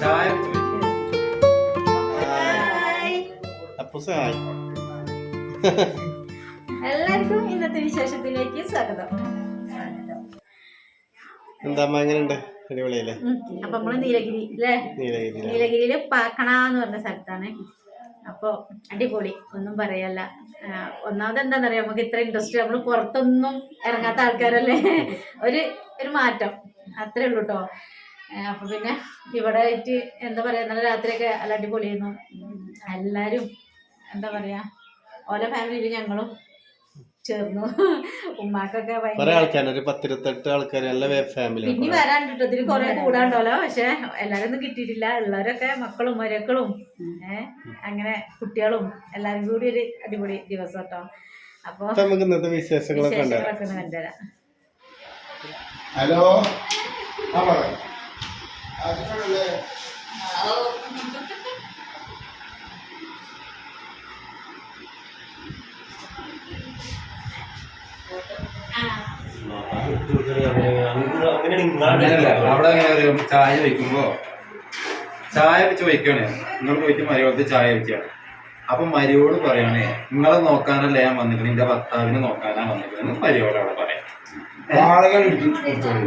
ചായ. അപ്പൂസായി എല്ലാവർക്കും ഇന്നത്തെ വിശേഷത്തിലേക്ക് സ്വാഗതം. എന്താ എങ്ങനെയുണ്ട്? അടിപൊളിയല്ലേ. അപ്പൊ നമ്മൾ നീലഗിരി അല്ലേ നീലഗിരി നീലഗിരിയിൽ പാക്കണ എന്ന് പറഞ്ഞ സ്ഥലത്താണ്. അപ്പൊ അടിപൊളി. ഒന്നും പറയല്ല. ഒന്നാമത് എന്താണെന്നറിയാം നമുക്ക് ഇത്ര ഇൻട്രസ്റ്റ് നമ്മൾ പുറത്തൊന്നും ഇറങ്ങാത്ത ആൾക്കാരല്ലേ? ഒരു ഒരു മാറ്റം. അത്രേ ഉള്ളൂ കേട്ടോ അപ്പൊ പിന്നെ ഇവിടെ ആയിട്ട് എന്താ പറയാ? ഇന്നലെ രാത്രിയൊക്കെ നല്ല അടിപൊളിയായിരുന്നു. എല്ലാരും എന്താ പറയാ? ഓരോ ഫാമിലിയിൽ ഞങ്ങളും ചേർന്നു. ഉമ്മാക്കൊക്കെ ഭയങ്കര ആൾക്കാർ ഒരു പത്തിരുപത്തെട്ട് ആൾക്കാർ നല്ല ഫാമിലി പിന്നെ വരാണ്ട് ഇതിൽ കൊറേ കൂടാണ്ടല്ലോ. പക്ഷെ എല്ലാരും ഒന്നും കിട്ടിയിട്ടില്ല. ഉള്ളവരൊക്കെ മക്കളും മരക്കളും ഏഹ് അങ്ങനെ കുട്ടികളും എല്ലാരും കൂടി ഒരു അടിപൊളി ദിവസം കേട്ടോ അപ്പൊ നമുക്ക് ഇന്നത്തെ വിശേഷങ്ങളൊക്കെ കണ്ടുതരാം ഹലോ അങ്ങനല്ല അവിടെ പറയും ചായ വെക്കുമ്പോ ചായ വെച്ച് വയ്ക്കണേ നിങ്ങൾ പോയിട്ട് മരിയോളത്ത് ചായ വെച്ചാണ് അപ്പൊ മരിയോട് പറയണേ നിങ്ങളെ നോക്കാനല്ല ഞാൻ വന്നിരിക്കുന്നത്? എന്റെ ഭർത്താവിനെ നോക്കാനാ വന്നിരിക്കുന്നത്? മരിയോട് അവിടെ പറയാം.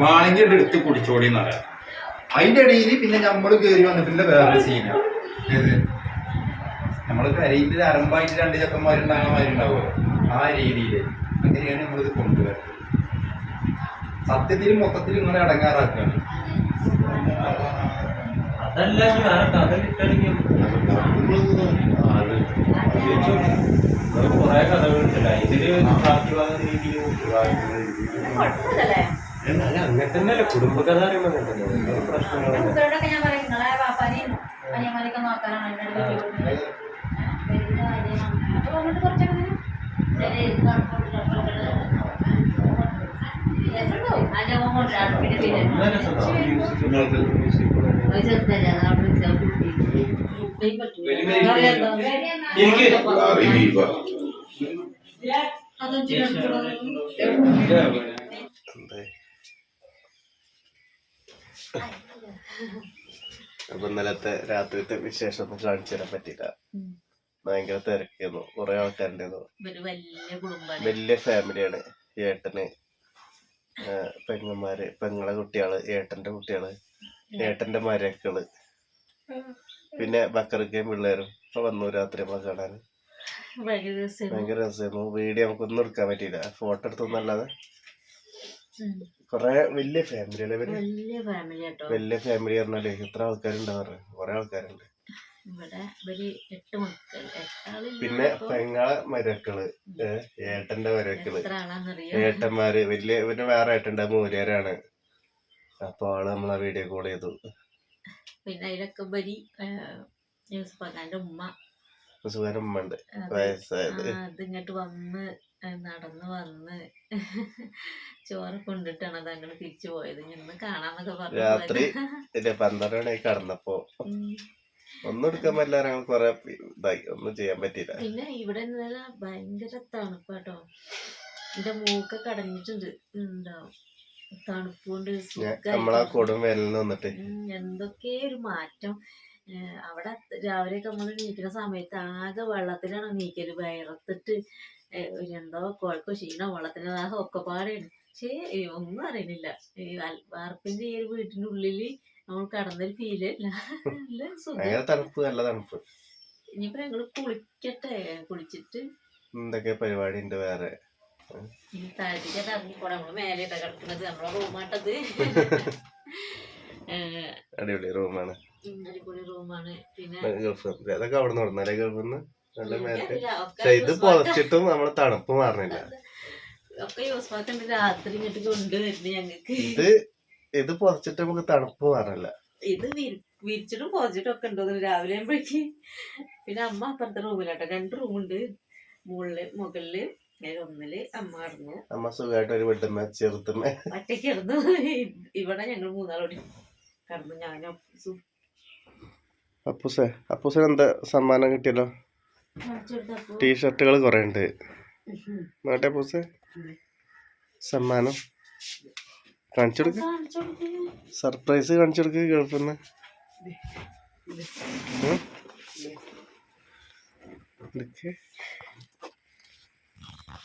വാണെങ്കിൽ എടുത്ത് കുടിച്ചോടി എന്ന് പറയാം. അതിന്റെ ഇടയിൽ പിന്നെ നമ്മൾ കയറി വന്നിട്ടില്ല വേറെ സീന നമ്മൾ കരയിൽ അരമ്പായിട്ട് രണ്ട് ചെക്കന്മാരുണ്ടാകുന്ന മാതിരി ആ രീതിയിൽ അങ്ങനെയാണ് നമ്മളിത് കൊണ്ടുവരുന്നത് സത്യത്തിൽ മൊത്തത്തിൽ നിങ്ങളെ അടങ്ങാറാക്കുകയാണ് അതല്ല ഇനി വേറെ കഥ കിട്ടണമെങ്കിൽ കുറെ കഥകളുണ്ടല്ല. ഇതിൽ അങ്ങനെ തന്നെയല്ലേ. കുടുംബകഥ അറിയുമ്പോൾ ഒരു പ്രശ്നങ്ങളൊന്നും ഞാൻ പറയും നിങ്ങളെ പാപ്പാനെയും അനിയന്മാരെയൊക്കെ നോക്കാനാണ് അതിന്റെ ഒരു ബുദ്ധിമുട്ട്. ആ, വരുന്ന കാര്യമാണ്. അപ്പൊ വന്നിട്ട് കുറച്ചൊക്കെ ഇങ്ങനെ രസമുണ്ടാവും. നല്ല രസമുണ്ടാവും. മ്യൂസിക് കൂടെ. എന്തേ? അപ്പൊ ഇന്നലത്തെ രാത്രിത്തെ വിശേഷം ഒന്നും കാണിച്ചു തരാൻ പറ്റില്ല. ഭയങ്കര തിരക്കായിരുന്നു കുറെ ആൾക്കാരുണ്ടായിരുന്നു വലിയ ഫാമിലിയാണ്. ഏട്ടന് പെങ്ങന്മാര് പെങ്ങളെ കുട്ടികൾ ഏട്ടന്റെ കുട്ടികൾ ഏട്ടന്റെ മരക്കൾ. പിന്നെ ബക്കറിക്കയും പിള്ളേരും. ഇപ്പൊ വന്നു രാത്രി നമ്മളെ കാണാൻ. ഭയങ്കര രസമായിരുന്നു വീഡിയോ നമുക്കൊന്നും എടുക്കാൻ പറ്റിയില്ല. ഫോട്ടോ എടുത്തൊന്നല്ലാതെ. കൊറേ വലിയ ഫാമിലി അല്ലേ ഫാമിലി വലിയ ഫാമിലി പറഞ്ഞാലേ എത്ര ആൾക്കാരുണ്ടാവാറ്? കൊറേ ആൾക്കാരുണ്ട്. ഇവിടെ ഒരു എട്ട് മക്കൾ എട്ടാളില്ല പിന്നെ പെങ്ങളെ മരക്കൾ. ഏട്ടന്റെ മരക്കൾ. ഏട്ടന്മാര് വലിയ പിന്നെ വേറെ ഏട്ടന്റെ മൂലരാണ്. അപ്പൊ ആൾ നമ്മളെ വീഡിയോ കോൾ ചെയ്തു. പിന്നെ അതിലൊക്കെ ന്യൂസ് പക്കാന്റെ ഉമ്മ. സുഖാനം ഉമ്മ ഉണ്ട് വയസ്സായത്. അത് ഇങ്ങോട്ട് വന്ന് നടന്ന് വന്ന് ചോറ് കൊണ്ടിട്ടാണ് അത് അങ്ങോട്ട് തിരിച്ചു പോയത്. ഇന്ന് കാണാന്നൊക്കെ പറഞ്ഞു രാത്രി പന്ത്രണ്ട് മണിയായി കടന്നപ്പോ. ഒന്നും എടുക്കാൻ പറ്റില്ല ഞങ്ങൾ കൊറേ ഇതായി. ഒന്നും ചെയ്യാൻ പറ്റില്ല പിന്നെ ഇവിടെ ഇന്നലെ ഭയങ്കര തണുപ്പാട്ടോ. എന്റെ മൂക്കൊക്കെ കടഞ്ഞിട്ടുണ്ട് ഉണ്ടാവും തണുപ്പ് കൊണ്ട് ഞാൻ- നമ്മളാ കൊടും വേനൽ വന്നിട്ട് എന്തൊക്കെ ഒരു മാറ്റം. അവിടെ രാവിലെ ഒക്കെ നമ്മൾ നീക്കുന്ന സമയത്ത് ആകെ വെള്ളത്തിലാണ് നീക്കൽ. വയറത്തിട്ട് എന്തോ കുഴക്കോ ക്ഷീണം വെള്ളത്തിന് ദാഹം ഒക്കെ പാടെയാണ് പക്ഷേ ഒന്നും അറിയണില്ല. വാർപ്പിന്റെ ഈ ഒരു വീട്ടിന്റെ ഉള്ളിൽ നമ്മൾ കടന്നൊരു ഫീൽ ഭയങ്കര തണുപ്പ് നല്ല തണുപ്പ്. ഇനിയിപ്പോ ഞങ്ങൾ കുളിക്കട്ടെ. കുളിച്ചിട്ട് എന്തൊക്കെ പരിപാടി ഉണ്ട് വേറെ ഇനി താഴത്തേക്ക് ഇറങ്ങിപ്പോടെ നമ്മൾ മേലെട്ടാ കിടക്കുന്നത്. നമ്മളെ റൂമാട്ടത് ഏഹ് അടിപൊളി റൂമാണ്. അടിപൊളി റൂമാണ്. പിന്നെ ഗൾഫ് അതൊക്കെ അവിടെ നടന്നാലേ ഗൾഫിൽ നിന്ന്? നല്ല മേലെ. ഇത് പൊതച്ചിട്ടും നമ്മൾ തണുപ്പ് മാറണില്ല ഒക്കെ യൂസ്ഫാക്കുണ്ട് രാത്രി ഇങ്ങോട്ട് കൊണ്ടുവരുന്നു ഞങ്ങക്ക് ഇത് ഇത് പൊതച്ചിട്ട് നമുക്ക് തണുപ്പ് മാറില്ല? ഇത് വിരി- വിരിച്ചിട്ടും പൊറച്ചിട്ടും ഒക്കെ ഉണ്ടോ രാവിലെ ആകുമ്പോഴേക്ക് പിന്നെ അമ്മ അപ്പുറത്തെ റൂമിലാട്ടോ. രണ്ട് റൂമുണ്ട്. മുകളിൽ മുകളിൽ ഒന്നിൽ അമ്മ കിടന്നു. അമ്മ സുഖമായിട്ട് ഒരു വീട്ടുമ്മ ചെറുത്തമ്മ ഒറ്റയ്ക്ക് കിടന്നു. ഇവിടെ ഞങ്ങൾ മൂന്നാളോടി കിടന്നു. ഞാനും അപ്പൂസും. അപ്പൂസേ അപ്പൂസിന് എന്താ സമ്മാനം കിട്ടിയല്ലോ? ടീഷർട്ടുകൾ കുറെ ഉണ്ട്. മാട്ടെ അപ്പൂസേ. സമ്മാനം. കാണിച്ചു കൊടുക്ക്. സർപ്രൈസ് കാണിച്ചു കൊടുക്ക് ഗൾഫിന്ന്.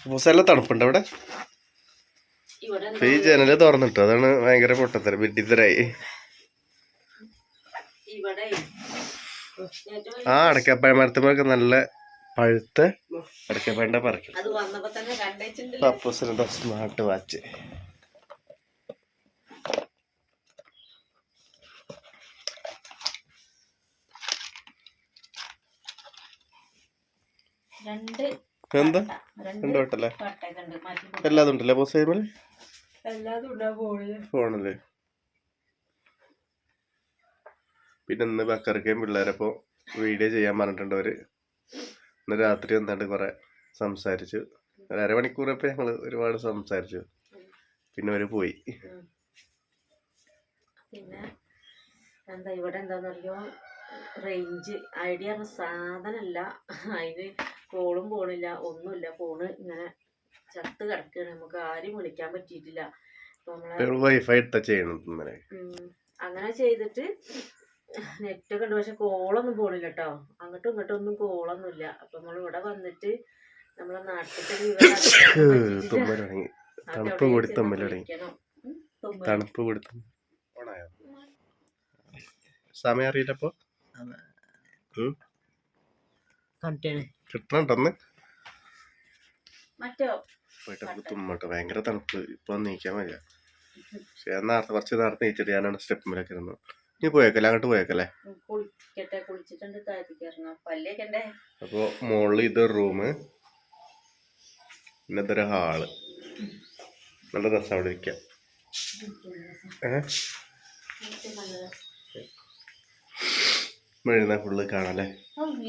പൂസെല്ലാം തണുപ്പുണ്ട് അവിടെ? ഈ ജനൽ തുറന്നിട്ടു. അതാണ് ഭയങ്കര പൊട്ടത്തര. വിഡ്ഢിത്തരായി ആ അടക്കപ്പഴ മരത്തുമ്പോഴൊക്കെ നല്ല പഴുത്ത് അടക്കപ്പഴ പറിക്കും പപ്പൂസിന്റെ സ്മാർട്ട് വാച്ച് രണ്ട് എന്താ? രണ്ട് വട്ടല്ലേ? എല്ലാതും ഉണ്ടല്ലേ ബോസ് കഴിയുമ്പോൾ ഫോണല്ലേ പിന്നെ ഇന്ന് ബക്കറിക്കയും പിള്ളേരപ്പോ വീഡിയോ ചെയ്യാൻ പറഞ്ഞിട്ടുണ്ട് അവർ. ഇന്ന് രാത്രി വന്നിട്ട് കുറെ സംസാരിച്ചു. ഒരു അരമണിക്കൂറൊക്കെ ഞങ്ങൾ ഒരുപാട് സംസാരിച്ചു. പിന്നെ അവർ പോയി. പിന്നെ എന്താ ഇവിടെ എന്താണെന്നറിയോ റേഞ്ച് ഐഡിയ സാധനല്ല. സാധനമല്ല അതിന് കോളും പോണില്ല ഒന്നുമില്ല. ഫോണ് ഇങ്ങനെ ചത്ത് കിടക്കുകയാണ് നമുക്ക് ആരും വിളിക്കാൻ പറ്റിയിട്ടില്ല. വൈഫൈ ഇട്ട ചെയ്യണം അങ്ങനെ ചെയ്തിട്ട് നെറ്റൊക്കെ ഉണ്ട്. പക്ഷെ കോളൊന്നും പോണില്ല കേട്ടോ അങ്ങോട്ടും ഇങ്ങോട്ടും ഒന്നും കോളൊന്നും ഇല്ല അപ്പൊ നമ്മൾ ഇവിടെ വന്നിട്ട് നമ്മളെ നാട്ടിലത്തെ വിവരം തണുപ്പ് എവിടെയും കൂടി ചെന്ന് തുമ്മൽ തുടങ്ങി. വിളിക്കണം. ഉം, തുമ്മൽ. തണുപ്പ് കൊടുത്തു. ഓണായോ? സമയം അറിയില്ലപ്പോ? കിട്ടണുണ്ടെന്ന് നമുക്ക് തുമ്മട്ടോ. ഭയങ്കര തണുപ്പ്. ഇപ്പൊ നീക്കാൻ വയ്യ. പക്ഷെ ഞാൻ നേരത്തെ കുറച്ച് നേരത്തെ നീച്ചിട്ട് ഞാനാണ് സ്റ്റെപ്പിലൊക്കെ ഇരുന്നു. നീ പോയേക്കല്ലേ? അങ്ങോട്ട് പോയേക്കല്ലേ? അപ്പൊ മുകളിൽ ഇതൊരു റൂം പിന്നെ ഇതൊരു ഹാൾ നല്ല രസം അവിടെ ഇരിക്കാം ഏഹ്? മെഴുന്ന ഫുള്ള് കാണാല്ലേ?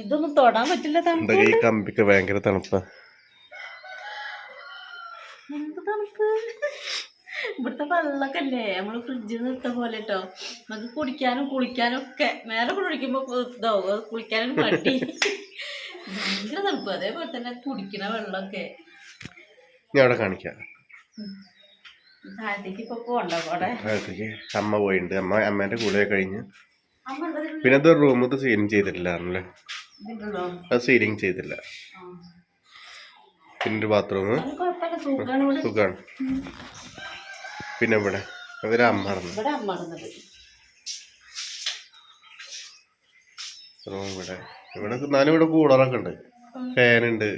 ഇതൊന്നും തൊടാൻ പറ്റില്ല തണുപ്പ് ഈ കമ്പിക്ക് ഭയങ്കര തണുപ്പാ. തണുപ്പ്? ഇവിടുത്തെ വെള്ളമൊക്കെ അല്ലേ നമ്മൾ ഫ്രിഡ്ജിൽ നിർത്ത പോലെ കേട്ടോ നമുക്ക് കുടിക്കാനും കുളിക്കാനും ഒക്കെ. മേലെ കുടിക്കുമ്പോ ഇതാവും കുളിക്കാനും പട്ടി ഭയങ്കര തണുപ്പ്. അതേപോലെ തന്നെ കുടിക്കണ വെള്ളമൊക്കെ. ഞാൻ അവിടെ കാണിക്കാം. താഴത്തേക്ക് ഇപ്പൊ പോണ്ടോ അവിടെ. അമ്മ പോയിണ്ട്. അമ്മ അമ്മേന്റെ കൂടെ കഴിഞ്ഞ് പിന്നെ അത് റൂം ഇത് സീലിംഗ് ചെയ്തിട്ടില്ല ആണല്ലേ ഇതിലുണ്ടോ? അത് സീലിംഗ് ചെയ്തില്ല പിന്നെ ഒരു ബാത്റൂം സുഖാണ് പിന്നെ ഇവിടെ. ഇവരെ അമ്മ റൂം ഇവിടെ ഇവിടെ. എന്നാലും ഇവിടെ കൂളറൊക്കെ ഉണ്ട്. ഫാനുണ്ട്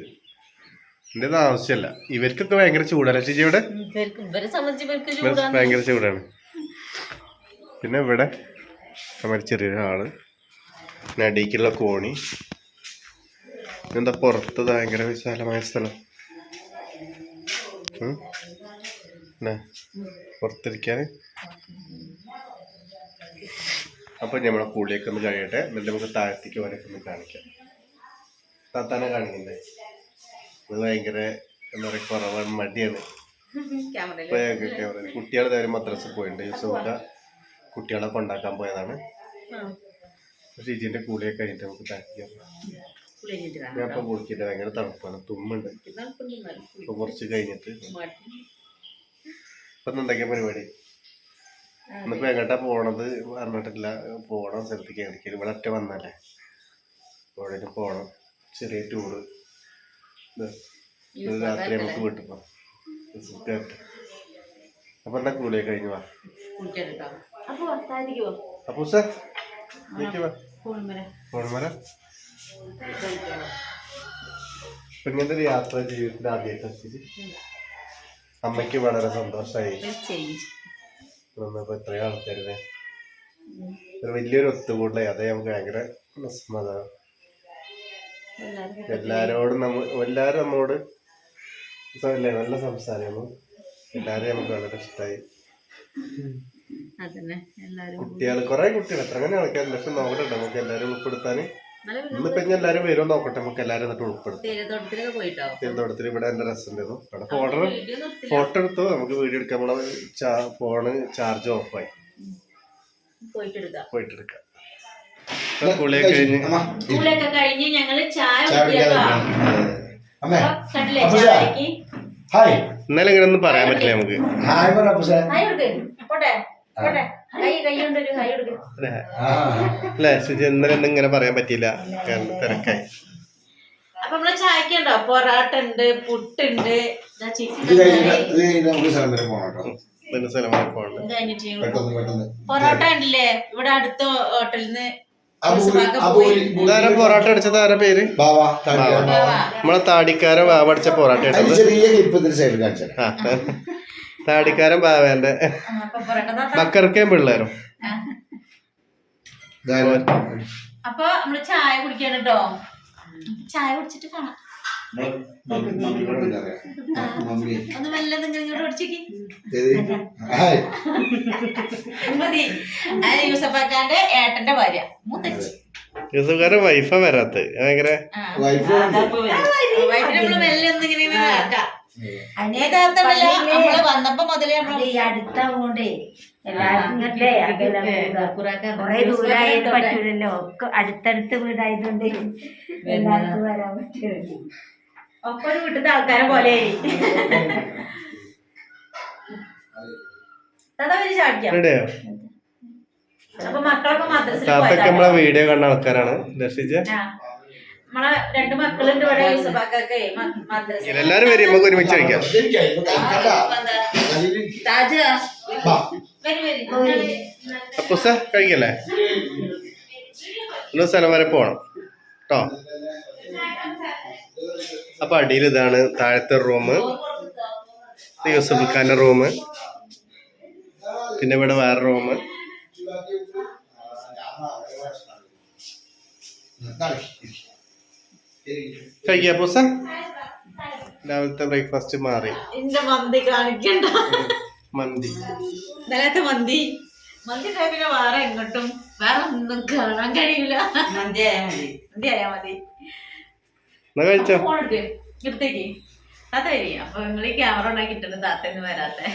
എന്റെ ആവശ്യമല്ല ഇവർക്കൊക്കെ ഭയങ്കര ചൂടാണ് ചേച്ചി ഇവിടെ? ഭയങ്കര ചൂടാണ്. പിന്നെ ഇവിടെ? നമ്മുടെ ചെറിയൊരു ഹാൾ പിന്നെ അടിക്കുള്ള കോണി. എന്താ പുറത്ത് ഭയങ്കര വിശാലമായ സ്ഥലം? പുറത്തിരിക്കാൻ. അപ്പൊ നമ്മളെ കൂടിയൊക്കെ ഒന്ന് കഴിയട്ടെ. എന്നിട്ട് നമുക്ക് താഴത്തേക്ക് വരൊക്കെ ഒന്ന് കാണിക്കാം. താത്താനെ കാണിക്കണ്ടേ? അത് ഭയങ്കര എന്താ പറയുക കുറവാണ് മടിയാണ്. കുട്ടികളെ മദ്രസ പോയിട്ടുണ്ട് യൂസുഫ കുട്ടികളെ കൊണ്ടാക്കാൻ പോയതാണ്. ഷീജിന്റെ കൂളിയൊക്കെ കഴിഞ്ഞിട്ട് നമുക്ക് താഴ്ത്തിക്കാം ഞാൻ ഇപ്പൊ കുളിക്കില്ല ഭയങ്കര തണുപ്പാണ്. തുമ്മുണ്ട്. ഇപ്പൊ കുറച്ച് കഴിഞ്ഞിട്ട്. ഇപ്പൊ എന്തൊക്കെയാ പരിപാടി? ഇന്നിപ്പോ എങ്ങോട്ടാ പോണത് പറഞ്ഞിട്ടില്ല. പോണം സ്ഥലത്തേക്ക് എവിടേക്കും ഇവിടെ ഒറ്റ വന്നല്ലേ? എവിടേക്കും പോണം. ചെറിയ ടൂറ് രാത്രി നമുക്ക് വീട്ടിൽ പോകാം. സുഖമായിട്ട്. അപ്പൊ എന്നാ കൂലിയൊക്കെ കഴിഞ്ഞു വാ. അപ്പൊ വർത്താനിക്കോ അപ്പൊ സാർ വാ. ഫോൺമര ഫോൺമല ഇങ്ങനത്തെ ഒരു യാത്ര ജീവിതത്തിന്റെ ആദ്യമായിട്ട് അമ്മയ്ക്ക് വളരെ സന്തോഷമായി എത്രയോ ആൾക്കാരുടെ ഒരു വലിയൊരു ഒത്തുകൂടലായി അതേ നമുക്ക് ഭയങ്കര സമാധാനം എല്ലാരോടും നമ്മ എല്ലാരും നമ്മോട് നല്ല സംസാരമാണ് എല്ലാവരെയും നമുക്ക് വളരെ ഇഷ്ടമായി അതന്നെ. എല്ലാരും കുട്ടികൾ കുറെ കുട്ടികൾ എത്ര അങ്ങനെ ആൾക്കാരുണ്ട്? പക്ഷെ നോക്കട്ടെ നമുക്ക് എല്ലാരും ഉൾപ്പെടുത്താൻ ഇന്നിപ്പോ ഇനി എല്ലാരും വരുമോ നോക്കട്ടെ. നമുക്ക് എല്ലാരും എന്നിട്ട് ഉൾപ്പെടുത്താം. തിരുവനന്തപുരത്തിൽ ഇവിടെ എന്റെ രസം ഉണ്ടായിരുന്നു അവിടെ ഫോട്ടോ ഫോട്ടോ എടുത്തു. നമുക്ക് വീഡിയോ എടുക്കാൻ നമ്മളെ ഫോണ് ചാർജ് ഓഫായി പോയിട്ട് എടുക്കാം. പോയിട്ട് എടുക്കാം ഇപ്പൊ കുളിയൊക്കെ കഴിഞ്ഞ്. കുളിയൊക്കെ കഴിഞ്ഞ്? ഞങ്ങൾ ചായ ഇന്നലെ ഇങ്ങനെ ഒന്നും പറയാൻ പറ്റില്ല നമുക്ക്. ഹായ് പറ അല്ലേ? ഇങ്ങനെ പറയാൻ പറ്റിയില്ല. കാരണം തിരക്കായി. അപ്പൊ നമ്മൾ ചായക്ക് ഉണ്ടോ പൊറാട്ട ഉണ്ട് പുട്ടുണ്ട് പൊറോട്ട ഉണ്ടല്ലേ ഇവിടെ അടുത്ത ഹോട്ടലിൽ നിന്ന് പൊറോട്ട അടിച്ചത്? ആരാ പേര്? നമ്മളെ താടിക്കാരൻ വാവടിച്ച പൊറോട്ട ചെറിയ ക്ലിപ്പ് സൈഡിൽ കാണിച്ചു താടിക്കാരൻ ബാവേന്റെ. മക്കർക്കേം പിള്ളേരും. അപ്പൊ നമ്മൾ ചായ കുടിക്കണം കേട്ടോ ചായ കുടിച്ചിട്ട് കാണാം. ഒന്ന് മെല്ലെ നിങ്ങൾ ഇങ്ങോട്ട്? ഹായ്. മതി. യൂസഫാക്കാന്റെ ഏട്ടന്റെ ഭാര്യ. മൂത്തച്ചി. യൂസുഫുകാരൻ വൈഫ വരാത്ത ഭയങ്കര. വൈഫ് വൈഫിനെ നമ്മൾ മെല്ലെ ഒന്ന് നമ്മൾ വന്നപ്പോ മുതലേ നമ്മൾ ഈ കൊറേ ദൂരായത് പറ്റൂലല്ലോ. ഒക്കെ അടുത്തടുത്ത് വീടായതുകൊണ്ട് എല്ലാവർക്കും വരാൻ പറ്റുമല്ലോ ഒപ്പം ഒരു വീട്ടിലത്തെ ആൾക്കാരെ പോലെ അപ്പൊ മക്കളൊക്കെ നമ്മളെ വീഡിയോ കണ്ട ആൾക്കാരാണ്. ദർശിച്ച? ആ. നമ്മളെ രണ്ട് മക്കളുണ്ട് ഇവിടെ യൂസഫാക്കൊക്കെ മദ്രസ എല്ലാരും വരും നമുക്ക് ഒരുമിച്ച് കഴിക്കാം അപ്പുസ കഴിക്കല്ലേ ഇന്ന് സ്ഥലം വരെ പോണം കേട്ടോ അപ്പൊ അടിയിൽ ഇതാണ് താഴത്തെ റൂം യൂസഫ് റൂമ് റൂം പിന്നെ ഇവിടെ വേറെ റൂം കഴിക്കാം പൂസ രാവിലത്തെ ബ്രേക്ക്ഫാസ്റ്റ് മാറി. എന്റെ മന്തി കാണിക്കണ്ട. മന്തി. ഇന്നലത്തെ മന്തി. മന്തി പിന്നെ വേറെ എങ്ങോട്ടും വേറെ ഒന്നും കാണാൻ കഴിയില്ല മന്തി ആയാ മതി. എടുത്തേക്ക്. താത്ത വരി അപ്പൊ നിങ്ങൾ ഈ ക്യാമറ ഉണ്ടാക്കിയിട്ടുണ്ട് താത്തന്ന് വരാത്തെ.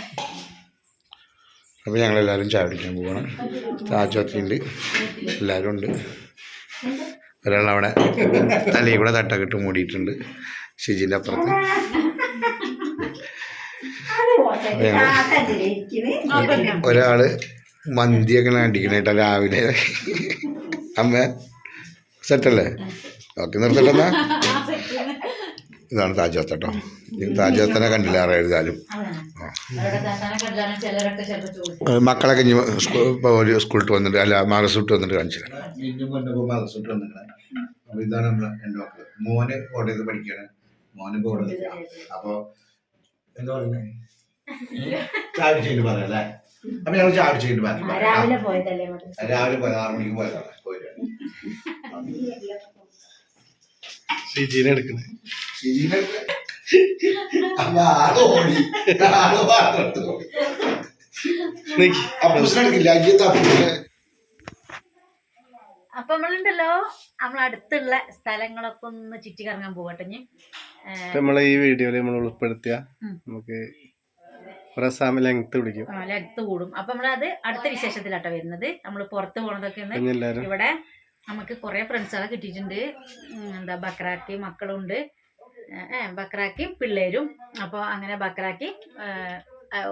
അപ്പൊ ഞങ്ങൾ എല്ലാവരും ചായ കുടിക്കാൻ പോവാണ്. താജോത്തിണ്ട് എല്ലാവരും ഉണ്ട്. ഒരാളവിടെ തലയിൽ കൂടെ തട്ടക്കിട്ട് മൂടിയിട്ടുണ്ട് ഷിജിന്റെ അപ്പുറത്ത്. ഒരാൾ മന്തിയൊക്കെ അടിക്കണേട്ട രാവിലെ. അമ്മ സെറ്റല്ലേ ഓക്കെ നിർത്തട്ടെന്നാ? ഇതാണ് താജോത്ത് കേട്ടോ താജോത്തനെ കണ്ടില്ല ആറ് എഴുതാലും മക്കളൊക്കെ ഇനി ഒരു സ്കൂളിട്ട് വന്നിട്ട് അല്ല മാറസൂട്ട് വന്നിട്ട് കാണിച്ചു മദ്രസ വിട്ട് വന്നിട്ട്. ഇതാണ് നമ്മളെ രണ്ട് മക്കൾ. മോന് കോട്ടയത്ത് പഠിക്കാണ്. മോന് കോടതിയില്ല അപ്പൊ എന്താ പറയുന്നത് ചായ ചെയ്തിട്ട് പറയാം അല്ലേ അപ്പൊ ഞങ്ങൾ ചായ ചെയ്തിട്ട് ബാക്കി പറയാം. രാവിലെ പോയതല്ലേ മദ്രസ രാവിലെ പോയത്. ആറ് മണിക്ക് പോയതാണ് പോയിട്ട്. എടുക്കണേ. അപ്പൊ നമ്മളുണ്ടല്ലോ. നമ്മളടുത്തുള്ള സ്ഥലങ്ങളൊക്കെ ഒന്ന് ചുറ്റി കറങ്ങാൻ പോകട്ടെ നമ്മളെ ഈ വീഡിയോയിൽ നമ്മൾ ഉൾപ്പെടുത്തിയ. നമുക്ക് ലെങ്ത് പിടിക്കും. അടുത്ത് കൂടും. അപ്പൊ നമ്മളത് അടുത്ത വിശേഷത്തിലാട്ടോ വരുന്നത്. നമ്മൾ പുറത്ത് പോണതൊക്കെ ഇവിടെ നമുക്ക് കുറേ ഫ്രണ്ട്സുകളെ കിട്ടിയിട്ടുണ്ട്. എന്താ ബക്രാട്ടി മക്കളുണ്ട്. ബക്രാക്കി പിള്ളേരും. അപ്പോൾ അങ്ങനെ ബക്രാക്കി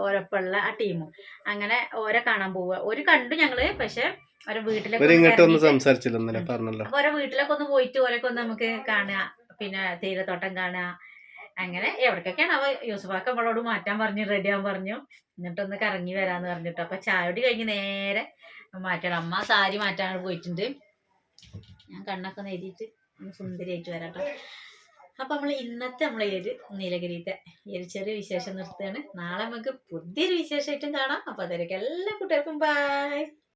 ഓരൊപ്പമുള്ള ആ ടീമും. അങ്ങനെ ഓരെ കാണാൻ പോവുക. ഒരു കണ്ടു ഞങ്ങൾ പക്ഷെ ഓരോ വീട്ടിലൊക്കെ ഒന്ന് സംസാരിച്ചില്ല പറഞ്ഞല്ലോ. അപ്പൊ ഓരോ വീട്ടിലൊക്കെ ഒന്ന് പോയിട്ട് ഓരൊക്കെ ഒന്ന് നമുക്ക് കാണുക. പിന്നെ തേയിലത്തോട്ടം കാണുക. അങ്ങനെ എവിടേക്കൊക്കെയാണ് അവ? യൂസഫാക്ക അവളോട് മാറ്റാൻ പറഞ്ഞു റെഡി ആവാൻ പറഞ്ഞു. എന്നിട്ടൊന്ന് കറങ്ങി വരാന്ന് പറഞ്ഞിട്ട്. അപ്പൊ ചായടി കഴിഞ്ഞ് നേരെ മാറ്റണം. അമ്മ സാരി മാറ്റാൻ പോയിട്ടുണ്ട്. ഞാൻ കണ്ണൊക്കെ ഒന്ന് സുന്ദരിയായിട്ട് വരാട്ടോ. അപ്പൊ നമ്മൾ ഇന്നത്തെ നമ്മളെ ഈ ഒരു നീലഗിരിത്തെ ഈ ഒരു ചെറിയ വിശേഷം നിർത്തുകയാണ്. നാളെ നമുക്ക് പുതിയൊരു വിശേഷമായിട്ടും കാണാം. അപ്പൊ അതിലേക്ക് എല്ലാ കുട്ടികൾക്കും ബൈ